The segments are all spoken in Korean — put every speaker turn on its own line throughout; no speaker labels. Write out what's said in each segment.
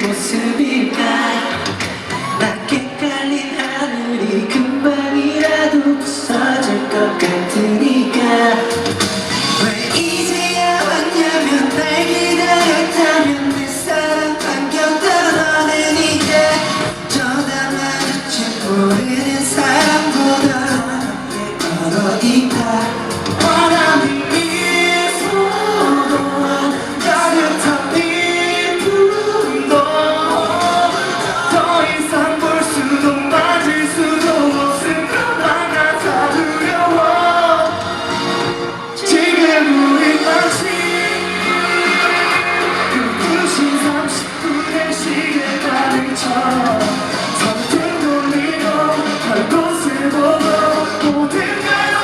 모습일까 낮게 깔린 하늘이 금방이라도 부서질 것 같으니까. 모든 걸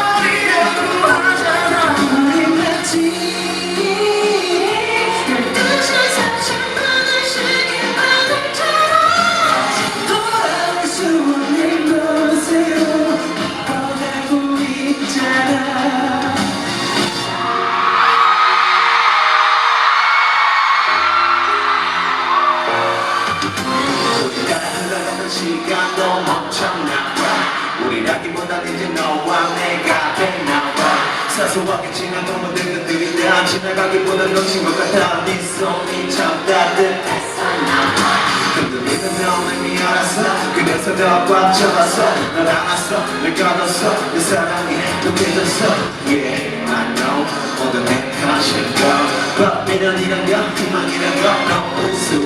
이제 너와 내가 되나봐 사소하게 지나던 모든 것들이 다 지나가기보단 놓친 것 같아. 네 손이 참 따뜻했어 나와. 흔들리는 너는 알았어 그래서 더꽉 잡았어 널 안았어 널 걷었어 내 사랑이 독해졌어 Yeah I know. 모든 내걸 But 미련이란 건 희망이란
건이 미소